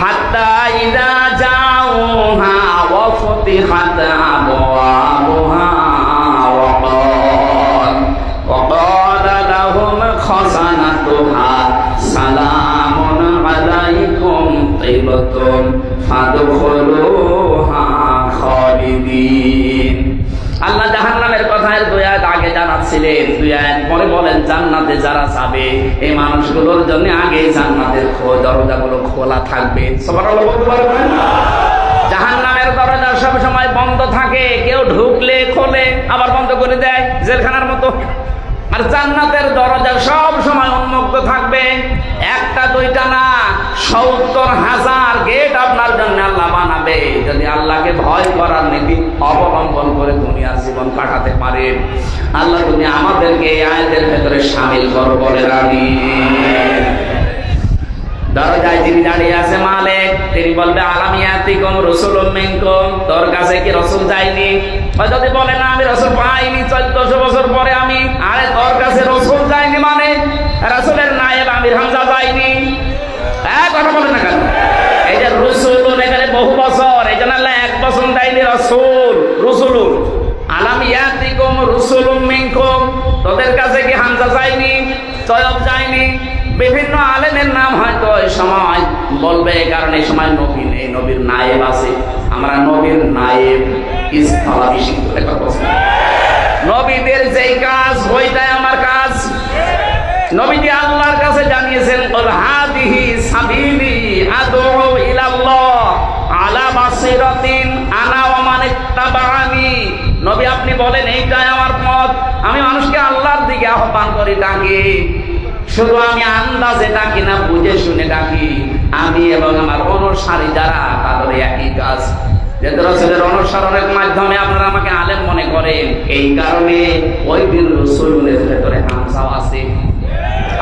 হাত্তা ইদা জাউহা ওয়া ফুতিহাত আবওয়াবুহা ওয়া ক্বাল ওয়া ক্বালা লাহুম খাযানাতুহা সালামুন আলাইকুম তিবতুম ফাদখুলুহা খালিদিন। আল্লাহ জাহান্নামের কথা এর দুই আয়াত জানাচ্ছিলেন দুই আয়াত পরে বলেন, জান্নাতে যারা যাবে, এই মানুষগুলোর জন্য আগে জান্নাতের দরজাগুলো খোলা থাকবে। জাহান্নামের দরজা সব সময় বন্ধ থাকে, কেউ ঢুকলে, খোলে, আবার বন্ধ করে দেয়, জেলখানার মতো। আর জান্নাতের দরজা সব সময় উন্মুক্ত থাকবে। একটা, দুইটা না, সত্তর হাজার গেট আপনার জন্য আল্লাহ বানাবে। যদি আল্লাহকে ভয় করার নীতি অবলম্বন দুনিয়ার জীবন কাটাতে পারেন আল্লাহ তুমি আমাদেরকে এই আয়াতের ভেতরে সামিল করো বলে রানি দরজায় যিনি দাঁড়িয়ে আছে মালিক, তিনি বলবে তোর কাছে কি রাসূল যায়নি? যদি বলে, না, আমি রাসূল পাইনি 1400 বছর পরে আমি আরে, তোর কাছে রাসূল যায়নি মানে? রাসূলের নায়েব আমির হামজা যায়নি। কথা বলে না কেন? এই যে রসুল এখানে বহু বছর, এই জন্য এক বছর দেয়নি রসুল, রসুলুন। আলাম ইয়াতিকুম রুসুলুম মিনকুম। তোদের কাছে কি হামজা যায়নি? তয়ব যায়নি? বিভিন্ন আলেমের নাম হয়তো এই সময় বলবে কারণ এই সময় নবী নেই নবীর নায়েব আছে। আমরা নবীর নায়েব স্থলাভিষিক্ত নবীদের যেই কাজ, ওইটাই আমার কাজ। নবীজি আল্লাহর কাছে জানিয়েছেন কুল হাদিহি সাবিলি আদউ ইলাল্লাহ আলা বাসিরাতিন আপনি বলেন, এইটাই আমার পথ। আমি মানুষকে আল্লাহর দিকে আহ্বান করি, ডাকি। শুধু আমি আন্দাজে ডাকি না, বুঝে শুনে ডাকি। আমি এবং আমার অনুসারী যারা, তাদের একই কাজ। অনুসরণের মাধ্যমে আপনারা আমাকে মনে করেন, এই কারণে ওই দিন রসুলের ভেতরে হামসাও আছে।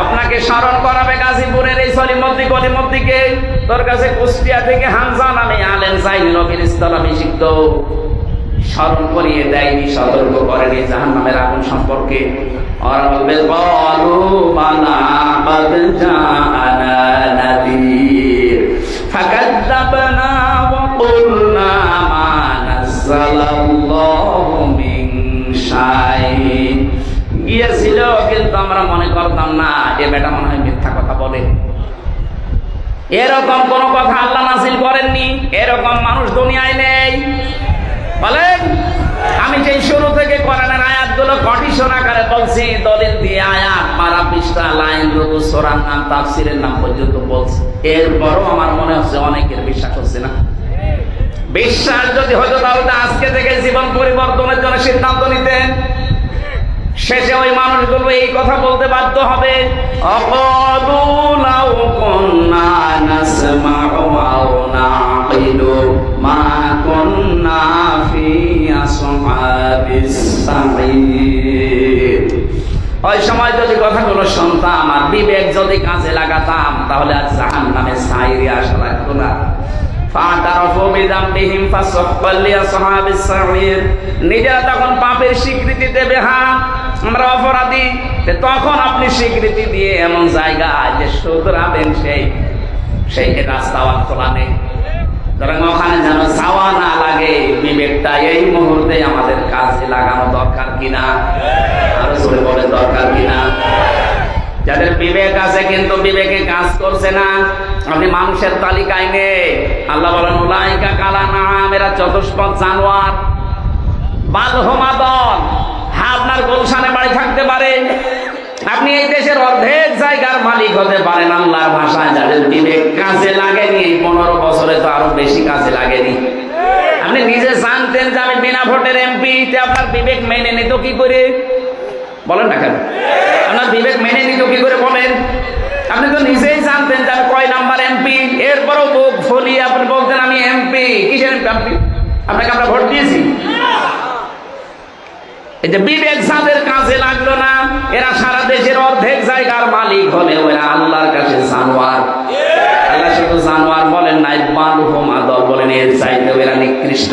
আপনাকে স্মরণ করাবে গাজীপুরের এই সলিমদ্দি তোর কাছে কুষ্টিয়া থেকে হামজা নামে আলেন সাইন নবীর ইসলামী শিখত স্মরণ করিয়ে দেয়নি, সতর্ক করেনি জাহান নামের আগুন সম্পর্কে। গিয়েছিল, কিন্তু আমরা মনে করতাম না, এ বেটা মনে হয় মিথ্যা কথা বলে। এরকম কোন কথা আল্লাহ নাসিল করেননি, এরকম মানুষ দুনিয়ায় নেই। বলে আয়াতগুলো কটিশন আকারে বলছি, দলিল দিয়ে আয়াত মারা পৃষ্ঠা, লাইন, রুকু, সোরার নাম, তাফসিরের নাম পর্যন্ত বলছি। এরপরও আমার মনে হচ্ছে অনেকের বিশ্বাস হচ্ছে না। বিশ্বাস যদি হতো তাহলে আজকে থেকে জীবন পরিবর্তনের জন্য সিদ্ধান্ত নিতেন। শেষে ওই মানুষগুলো এই কথা বলতে বাধ্য হবে। অকলু লাউ কুন্না নাসমাউ ওই সময় যদি কথাগুলো শুনতাম আর বিবেক যদি কাজে লাগাতাম, তাহলে আর জাহান নামে সাইরে আসা লাগতো না। নিজেরা তখন পাপের স্বীকৃতি দেবে হ্যাঁ আমরা অপরাধী। তখন আপনি স্বীকৃতি দিয়ে এমন জায়গায় যে শুধরাবেন সেই সেই রাস্তা খোলা নেই ওখানে যেন চাওয়া না লাগে, বিবেকটা এই মুহূর্তে আমাদের কাজে লাগানো দরকার কিনা? আরও দরকার কিনা? যাদের বিবেক আছে কিন্তু বিবেকে কাজ করছে না, আপনি মানুষের তালিকায় নেই আল্লাহ বলেন, উলাইকা কালা নাম এরা চতুষ্পদ জানোয়ার। বালহমা দল। হ্যাঁ আপনার গোলশানে বাড়ি থাকতে পারে। আপনি এই দেশের অর্ধেক জায়গার মালিক হতে পারেন আল্লাহর ভাষায়। যাদের বিবেক কাজে লাগেনি, এই পনেরো বছরে তো আরও বেশি কাজে লাগেনি। আপনি নিজে জানতেন যে আমি বিনা ভোটের এমপি আপনার বিবেক মেনে নিত কি করে? বলেন না কেন? আপনার বিবেক মেনে নিত কি করে বলেন? আপনি তো নিজেই জানতেন যে আমি কয় নাম্বার এমপি এরপরও বুক ফলিয়ে আপনি বলতেন, আমি এমপি কিসের এমপি আপনাকে আমরা ভোট দিয়েছি। এই যে বিবেক কাজে লাগল না, এরা সারা দেশের অর্ধেক জায়গার মালিক হলে ওরা আল্লাহর কাছে জানোয়ার। আল্লাহ শুধু জানোয়ার বলেন নাই বলেন, এর চাইতে এরা নিকৃষ্ট।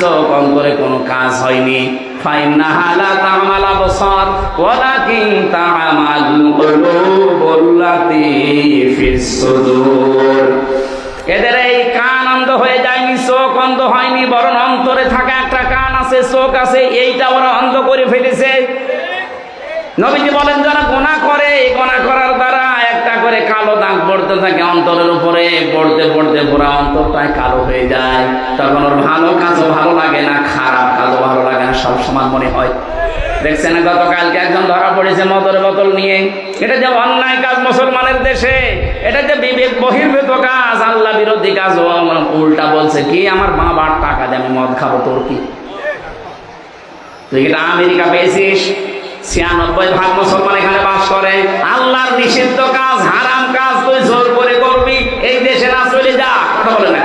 চোখ অন্তরে কোনো কাজ হয়নি। এদের এই কান অন্ধ হয়ে যায়নি, চোখ অন্ধ হয়নি, বরং অন্তরে থাকা একটা কান আছে, চোখ আছে, এইটা ওরা অন্ধ করে ফেলেছে। নবীজি বলেন, যারা গোনা করে, এই গোনা করার দ্বারা একটা করে কালো দাগ পড়তে থাকে অন্তরের উপরে, পড়তে পড়তে পুরো অন্তরটাই কালো হয়ে যায়। তখন ওর ভালো কাজও ভালো লাগে না, খারাপ কাজও ভালো লাগে না, সব সমান মনে হয়। দেখছেন গতকালকে একজন ধরা পড়েছে মদর বোতল নিয়ে। এটা যে অন্যায় কাজ মুসলমানের দেশে, এটা যে বিবেক বহির্ভূত কাজ, আল্লাহ বিরোধী কাজ উল্টা বলছে, কি আমার বাবার টাকা দিয়ে, আমি মদ খাব, তোর কি? তুই এটা আমেরিকা পেয়েছিস? ছিয়ানব্বই ভাগ মুসলমান এখানে বাস করে। আল্লাহর নিষিদ্ধ কাজ, হারাম কাজ, তুই জোর করে করবি, এই দেশে না চলে যা, কথা বলে না।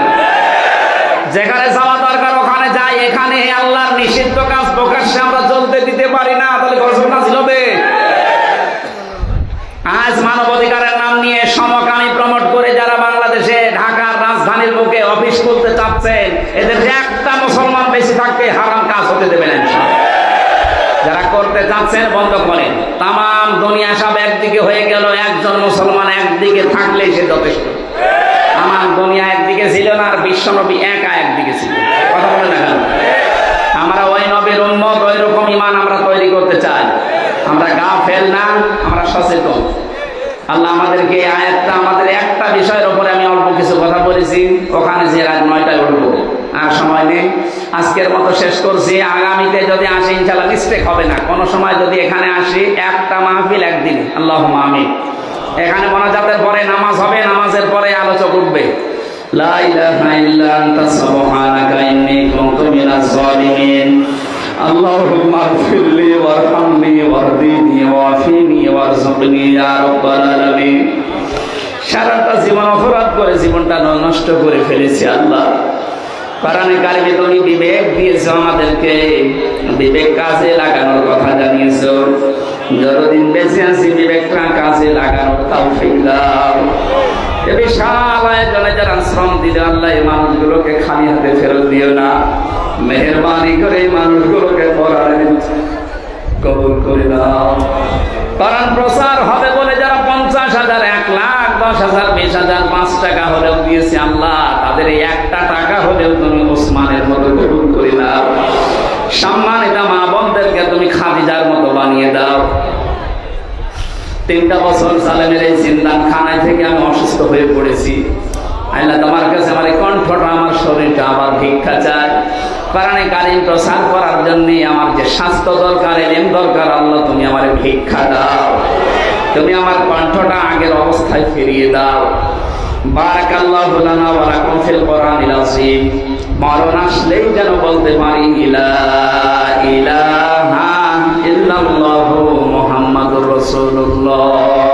যেখানে যাওয়া দরকার, ওখানে যাই। এখানে আল্লাহর নিষিদ্ধ কাজ প্রকাশ্যে আমরা চলতে দিতে পারি না, তাহলে ঘোষণা ছিল আজ মানবাধিকারের নাম নিয়ে সমকামী প্রমোট করে যারা বাংলাদেশে, ঢাকার রাজধানীর বুকে অফিস খুলতে চাচ্ছেন, এদের একটা মুসলমান বেশি থাকতে হারাম কাজ হতে দেবে না। যারা করতে চাচ্ছেন বন্ধ করেন। তাম দুনিয়া সব একদিকে হয়ে গেল, একজন মুসলমান একদিকে থাকলে সে যথেষ্ট। আমার দুনিয়া একদিকে ছিল না, আর বিশ্ব নবী একা একদিকে ছিল। কথা বলে না আমরা ওই নবীর উন্মত ওই রকম ইমান আমরা তৈরি করতে চাই। আমরা গা ফেল না, আমরা সচেতন। আল্লাহ আমাদেরকে আয়াতটা, আমাদের একটা বিষয়ের ওপরে আমি অল্প কিছু কথা বলেছি ওখানে যে রাত নয়টায় উঠবো আর সময় নেই আজকের মতো শেষ করছি আগামীতে যদি আসি ইনশাল্লাহ মিস্টেক হবে না কোনো সময় যদি এখানে আসি একটা মাহফিল একদিন আল্লাহ আমি এখানে মোনাজাতের পরে নামাজ হবে নামাজের পরে আলোচক উঠবে লা ইলাহা ইল্লা আনতা সুবহানাকা ইন্নী কুনতু মিনাজ জালিমিন اللهم اغفر لي وارحمني واهدني وعافني وارزقني يا رب العالمين সারাটা জীবন অপরাধ করে জীবনটা নষ্ট করে ফেলেছি আল্লাহ কারণে কারিমে তুমি বিবেক দিয়েছ আমাদেরকে। বিবেক কাজে লাগানোর কথা জানিয়েছ। যতদিন বেঁচে আছি, বিবেকটা কাজে লাগানোর দাও। এ বিশাল আয়োজনে যারা শ্রম আল্লাহ এই মানুষগুলোকে খালি হাতে ফেরত দিও না। মেহরবানি করে মানুষগুলোকে পড়ার কবুল করে দাও। কারণ প্রচার হবে বলে যারা পঞ্চাশ হাজার এক লাখ দশ হাজার, বিশ হাজার, পাঁচ টাকা হলেও দিয়েছে আল্লাহ। তাদের এই একটা টাকা হলেও তুমি ওসমানের মতো কবুল করে দাও সম্মানিত মা বোনদেরকে তুমি খাদিজার মতো বানিয়ে দাও। তিনটা বছর সালেমের এই চিন্তান খানায় থেকে আমি অসুস্থ হয়ে পড়েছি। আল্লাহ তোমার কাছে আমার এই কণ্ঠটা, আমার শরীরটা আবার ভিক্ষা চায়। কারণে কালীন প্রসার করার জন্য আমার যে স্বাস্থ্য দরকার, এলেম দরকার, আল্লাহ তুমি আমার ভিক্ষা দাও। তুমি আমার কণ্ঠটা আগের অবস্থায় ফিরিয়ে দাও। বারাকাল্লাহু লানা ওয়া লাকুম ফিল কোরআনিল আযীম। মরণ আসলেই যেন বলতে পারি, ইলা ইলাহা ইল্লাল্লাহু মুহাম্মাদুর রাসূলুল্লাহ।